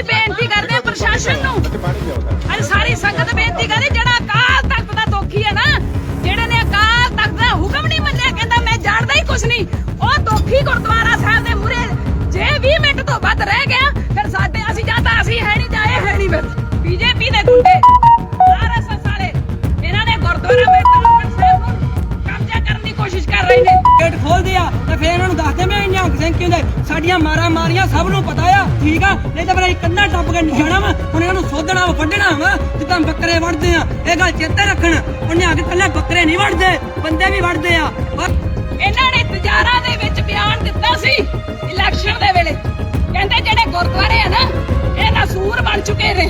ਅਸੀਂ ਬੇਨਤੀ ਕਰਦੇ ਹਾਂ ਪ੍ਰਸ਼ਾਸਨ ਨੂੰ। ਮੈਂ ਨਿਹੰਗ ਸਾਡੀਆਂ ਮਾਰਾ ਮਾਰੀਆਂ ਸਭ ਨੂੰ ਪਤਾ ਆ। ਠੀਕ ਆ? ਨਹੀਂ ਤਾਂ ਫਿਰ ਅਸੀਂ ਕੰਧਾਂ ਟੱਪ ਕੇ ਨਿਸ਼ਾਨਾ ਵਾ। ਹੁਣ ਇਹਨਾਂ ਨੂੰ ਸੋਧਣਾ ਵਾ, ਵੱਢਣਾ ਵਾ ਜਿੱਦਾਂ ਬੱਕਰੇ ਵੜਦੇ ਆ। ਇਹ ਗੱਲ ਚੇਤੇ ਰੱਖਣ। ਉਹ ਨਿਹੰਗ ਕੱਲੇ ਬੱਕਰੇ ਨਹੀਂ ਵੜਦੇ ਬੰਦੇ ਵੀ ਵੜਦੇ ਆ। ਪਰ ਇਹਨਾਂ ਨੇ ਤਜਾਰਾਂ ਦੇ ਵਿੱਚ ਬਿਆਨ ਦਿੱਤਾ ਸੀ ਇਲੈਕਸ਼ਨ ਦੇ ਵੇਲੇ। ਕਹਿੰਦੇ ਜਿਹੜੇ ਗੁਰਦੁਆਰੇ ਆ ਨਾ ਇਹ ਨਸੂਰ ਬਣ ਚੁੱਕੇ ਨੇ।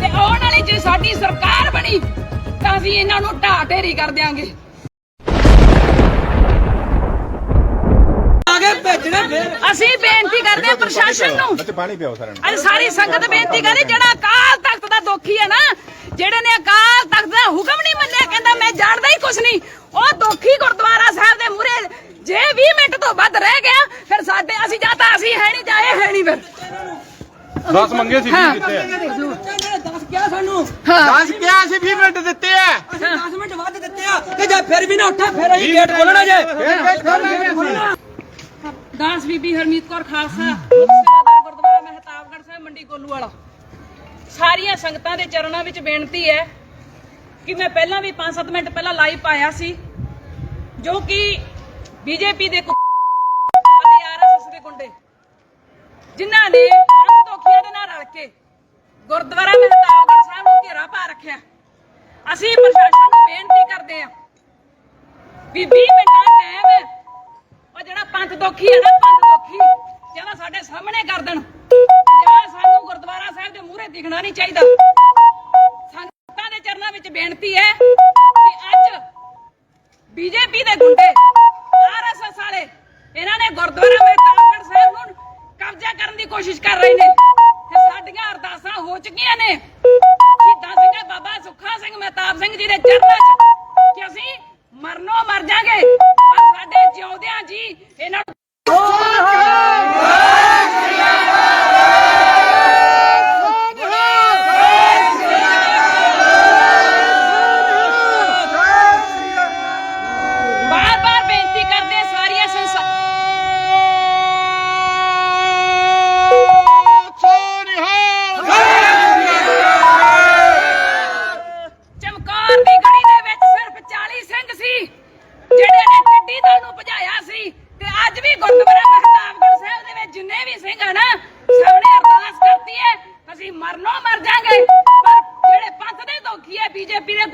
ਤੇ ਆਉਣ ਵਾਲੀ ਜੇ ਸਾਡੀ ਸਰਕਾਰ ਬਣੀ, ਤਾਂ ਅਸੀਂ ਇਹਨਾਂ ਨੂੰ ਢਾਹ ਢੇਰੀ ਕਰ ਦਿਆਂਗੇ। ਅਸੀਂ ਬੇਨਤੀ ਕਰਦੇ ਹਾਂ ਪ੍ਰਸ਼ਾਸਨ ਨੂੰ। ਬੱਚੇ ਪਾਣੀ ਪਿਆਓ ਸਰ ਅੱਜ ਸਾਰੀ ਸੰਗਤ ਬੇਨਤੀ ਕਰਦੀ ਜਿਹੜਾ ਅਕਾਲ ਤਖਤ ਦਾ ਦੋਖੀ ਹੈ ਨਾ ਜਿਹੜੇ ਨੇ ਅਕਾਲ ਤਖਤ ਦਾ ਹੁਕਮ ਨਹੀਂ ਮੰਨਿਆ ਕਹਿੰਦਾ ਮੈਂ ਜਾਣਦਾ ਹੀ ਕੁਛ ਨਹੀਂ। ਉਹ ਦੋਖੀ ਗੁਰਦੁਆਰਾ ਸਾਹਿਬ ਦੇ ਮੂਹਰੇ ਜੇ 20 ਮਿੰਟ ਤੋਂ ਵੱਧ ਰਹਿ ਗਿਆ ਫਿਰ ਸਾਡੇ ਅਸੀਂ ਜਾਂ ਤਾਂ ਅਸੀਂ ਹੈ ਨਹੀਂ ਜਾਂ ਇਹ ਹੈ ਨਹੀਂ ਫਿਰ। 10 ਮੰਗੇ ਸੀ। ਵੀ ਦਿੱਤੇ ਆ। ਨੇ ਦੱਸ ਕਿਹਾ ਸਾਨੂੰ ਹਾਂ। ਦੱਸ ਕਿਹਾ ਸੀ 20 ਮਿੰਟ ਦਿੱਤੇ ਆ। ਅਸੀਂ 10 ਮਿੰਟ ਵੱਧ ਦਿੱਤੇ ਆ ਤੇ ਜੇ ਫਿਰ ਵੀ ਨਾ ਉੱਠਾ ਫਿਰ ਅਸੀਂ ਗੇਟ ਖੋਲਣਾ ਜੇ। ਫੇਰ ਗੇਟ ਖੋਲਾਂਗੇ। ਦਾਸ ਬੀਬੀ ਹਰਮੀਤ ਕੌਰ ਖਾਲਸਾ। ਸੇਵਾਦਾਰ ਗੁਰਦੁਆਰਾ ਮਹਿਤਾਬਗੜ੍ਹ ਸਾਹਿਬ ਮੰਡੀ ਕੋਲੂ ਵਾਲਾ। ਸਾਰੀਆਂ ਸੰਗਤਾਂ ਦੇ ਚਰਨਾਂ ਵਿੱਚ ਬੇਨਤੀ ਹੈ ਕਿ ਮੈਂ ਪਹਿਲਾਂ ਵੀ 5-7 ਮਿੰਟ ਪਹਿਲਾਂ ਲਾਈਵ ਪਾਇਆ ਸੀ ਜੋ ਕਿ ਬੀਜੇਪੀ ਦੇ ਅਤੇ ਆਰਐਸਐਸ ਦੇ ਗੁੰਡੇ ਜਿਨ੍ਹਾਂ ਨੇ ਪੰਜ ਦੋਖੀਆਂ ਦੇ ਨਾਲ ਰਲ ਕੇ ਗੁਰਦੁਆਰਾ ਮਹਿਤਾਬਗੜ੍ਹ ਸਾਹਮਣੇ ਕਰ ਦੇਣ। ਜਾਂ ਸਾਨੂੰ ਗੁਰਦੁਆਰਾ ਸਾਹਿਬ ਦੇ ਮੂਹਰੇ ਦਿਖਣਾ ਨਹੀਂ ਚਾਹੀਦਾ। ਸੰਗਤਾਂ ਦੇ ਚਰਨਾਂ ਵਿੱਚ ਬੇਨਤੀ ਹੈ ਕਿ ਅੱਜ ਬੀਜੇਪੀ ਦੇ ਗੁੰਡੇ ਆਰਐਸਐਸ ਵਾਲੇ, ਇਹਨਾਂ ਨੇ ਗੁਰਦੁਆਰਾ ਮਹਿਤਾਬਗੜ੍ਹ ਸਾਹਿਬ ਨੂੰ ਕਬਜ਼ਾ ਕਰਨ ਦੀ ਕੋਸ਼ਿਸ਼ ਕਰ ਰਹੇ ਨੇ। ਤੇ ਸਾਡੀਆਂ ਅਰਦਾਸਾਂ ਹੋ ਚੁੱਕੀਆਂ ਨੇ। ਸ਼ਹੀਦਾਂ ਸਿੰਘ ਬਾਬਾ ਸੁੱਖਾ ਸਿੰਘ ਮਹਿਤਾਬ ਸਿੰਘ ਜੀ ਦੇ ਚਰਨਾਂ 'ਚ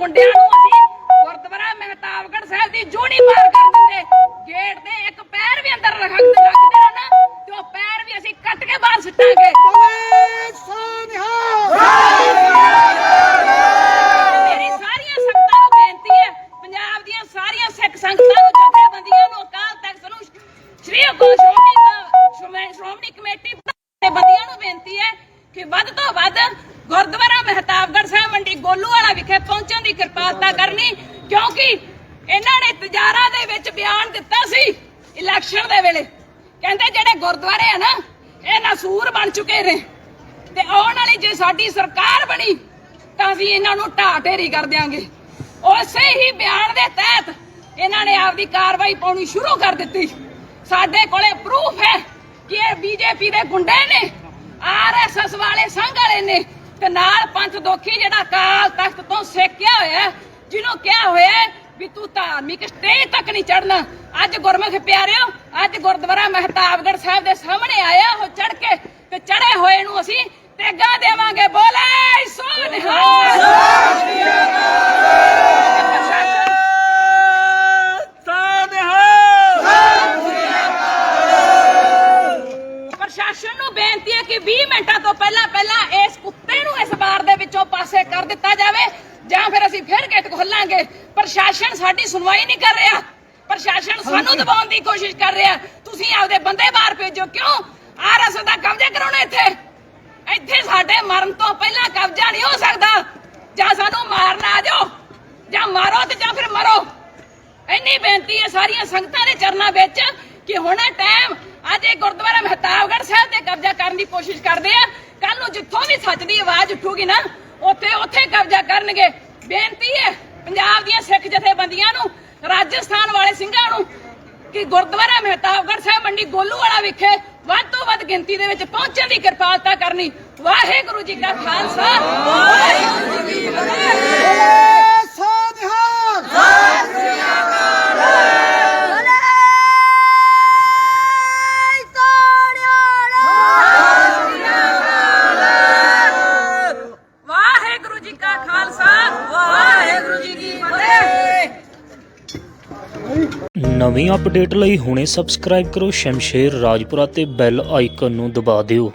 ਗੁੰਡਿਆਂ ਨੂੰ ਅਸੀਂ ਗੁਰਦੁਆਰਾ ਮਹਿਤਾਬਗੜ੍ਹ ਸਾਹਿਬ ਦੀ ਜੂਣੀ ਪਾਰ ਕਰ ਦਿੰਦੇ। ਗੇਟ ਦੇ ਇੱਕ ਪੈਰ ਵੀ ਅੰਦਰ ਰੱਖ ਰੱਖਦੇ ਹਨ ਨਾ, ਤੇ ਉਹ ਪੈਰ ਵੀ ਅਸੀਂ ਕੱਟ ਕੇ ਬਾਹਰ ਸੁੱਟਾਂਗੇ। ਦੀ ਕਿਰਪਾਲਤਾ ਕਰਨੀ, ਕਿਉਂਕਿ ਇਹਨਾਂ ਨੇ ਤਜਾਰਾਂ ਦੇ ਵਿੱਚ ਬਿਆਨ ਦਿੱਤਾ ਸੀ ਇਲੈਕਸ਼ਨ ਦੇ ਵੇਲੇ। ਕਹਿੰਦੇ ਜਿਹੜੇ ਗੁਰਦੁਆਰੇ ਆ ਨਾ, ਇਹ ਨਸੂਰ ਬਣ ਚੁੱਕੇ ਨੇ। ਤੇ ਆਉਣ ਵਾਲੀ ਜੇ ਸਾਡੀ ਸਰਕਾਰ ਬਣੀ, ਤਾਂ ਅਸੀਂ ਇਹਨਾਂ ਨੂੰ ਢਾਹ ਢੇਰੀ ਕਰ ਦਿਆਂਗੇ। ਉਸੇ ਹੀ ਬਿਆਨ ਦੇ ਤਹਿਤ ਇਹਨਾਂ ਨੇ ਆਪਦੀ ਕਾਰਵਾਈ ਪਾਉਣੀ ਸ਼ੁਰੂ ਕਰ ਦਿੱਤੀ। ਸਾਡੇ ਕੋਲੇ ਪ੍ਰੂਫ ਹੈ ਕਿ ਇਹ ਬੀਜੇਪੀ ਦੇ ਗੁੰਡੇ ਨੇ ਆਰਐਸਐਸ ਵਾਲੇ ਸੰਘ ਵਾਲੇ ਨੇ। ਤੇ ਪੰਥ ਦੋਖੀ ਜਿਹੜਾ ਕਾਲ ਤਖਤ ਤੋਂ ਸੇਕਿਆ ਹੋਇਆ, ਜਿਹਨੂੰ ਕਿਹਾ ਹੋਇਆ ਵੀ ਤੂੰ ਧਾਰਮਿਕ ਸਟੇਜ ਤੱਕ ਨਹੀਂ ਚੜਨਾ ਅੱਜ ਗੁਰਮੁਖ ਪਿਆਰਿਓ, ਅੱਜ ਗੁਰਦੁਆਰਾ ਮਹਿਤਾਬਗੜ ਸਾਹਿਬ ਦੇ ਸਾਹਮਣੇ ਆਇਆ, ਉਹ ਚੜ ਕੇ ਤੇ ਚੜੇ ਹੋਏ ਨੂੰ ਅਸੀਂ ਤੇਗਾ ਦੇਵਾਂਗੇ। ਬੋਲੇ ਸੋ ਨਿਹਾਲ ਬੇਨਤੀ ਹੈ ਕਿ 20 ਮਿੰਟਾਂ ਤੋਂ ਪਹਿਲਾਂ ਪਹਿਲਾਂ ਇਸ ਕੁੱਤੇ ਨੂੰ ਇਸ ਬਾਰ ਦੇ ਵਿੱਚੋਂ ਪਾਸੇ ਕਰ ਦਿੱਤਾ ਜਾਵੇ ਜਾਂ ਫਿਰ ਅਸੀਂ ਫਿਰ ਗੇਟ ਖੋਲਾਂਗੇ। ਪ੍ਰਸ਼ਾਸਨ ਸਾਡੀ ਸੁਣਵਾਈ ਨਹੀਂ ਕਰ ਰਿਹਾ। ਪ੍ਰਸ਼ਾਸਨ ਸਾਨੂੰ ਦਬਾਉਣ ਦੀ ਕੋਸ਼ਿਸ਼ ਕਰ ਰਿਹਾ। ਤੁਸੀਂ ਆਪਦੇ ਬੰਦੇ ਬਾਹਰ ਭੇਜੋ। ਕਿਉਂ? ਆਰਐਸ ਦਾ ਕਬਜ਼ਾ ਕਰਾਉਣਾ ਇੱਥੇ। ਇੱਥੇ ਸਾਡੇ ਮਰਨ ਤੋਂ ਪਹਿਲਾਂ ਕਬਜ਼ਾ ਨਹੀਂ ਹੋ ਸਕਦਾ। ਜਾਂ ਸਾਨੂੰ ਮਾਰਨ ਆ ਜਾਓ ਜਾਂ ਮਾਰੋ ਤੇ ਜਾਂ ਫਿਰ ਮਰੋ। ਇੰਨੀ ਬੇਨਤੀ ਹੈ ਸਾਰੀਆਂ ਸੰਗਤਾਂ ਦੇ ਚਰਨਾਂ ਵਿੱਚ ਕਿ ਹੁਣ ਟਾਈਮ ਅੱਜ ਇਹ ਗੁਰਦੁਆਰਾ ਮਹਿਤਾਬਗੜ੍ਹ ਸਾਹਿਬ ਤੇ ਕਬਜ਼ਾ ਕਰਨ ਦੀ ਕੋਸ਼ਿਸ਼ ਕਰਦੇ ਆ। ਕੱਲ ਨੂੰ ਜਿੱਥੋਂ ਵੀ ਸੱਚ ਦੀ ਆਵਾਜ਼ ਉੱਠੂਗੀ ਨਾ, ਉੱਥੇ ਉੱਥੇ ਕਬਜ਼ਾ ਕਰਨਗੇ। ਬੇਨਤੀ ਹੈ ਪੰਜਾਬ ਦੀਆਂ ਸਿੱਖ ਜਥੇਬੰਦੀਆਂ ਨੂੰ, ਰਾਜਸਥਾਨ ਵਾਲੇ ਸਿੰਘਾਂ ਨੂੰ, ਕਿ ਗੁਰਦੁਆਰਾ ਮਹਿਤਾਬਗੜ ਸਾਹਿਬ ਮੰਡੀ ਗੋਲੂ ਵਾਲਾ ਵਿਖੇ ਵੱਧ ਤੋਂ ਵੱਧ ਗਿਣਤੀ ਦੇ ਵਿੱਚ ਪਹੁੰਚਣ ਦੀ ਕਿਰਪਾਲਤਾ ਕਰਨੀ। ਵਾਹਿਗੁਰੂ ਜੀ ਕਾ ਖਾਲਸਾ। ਵਾਹਿਗੁਰੂ ਜੀ ਕੀ ਫਤਿਹ। ਵਾਹਿਗੁਰੂ ਖਾਲਸਾ, ਵਾਹਿਗੁਰੂ ਜੀ ਕੀ ਫਤਿਹ। ਨਵੀਂ ਅਪਡੇਟ ਲਈ ਹੁਣੇ ਸਬਸਕ੍ਰਾਈਬ ਕਰੋ ਸ਼ਮਸ਼ੇਰ ਰਾਜਪੁਰਾ ਤੇ ਬੈਲ ਆਈਕਨ ਨੂੰ ਦਬਾ ਦਿਓ।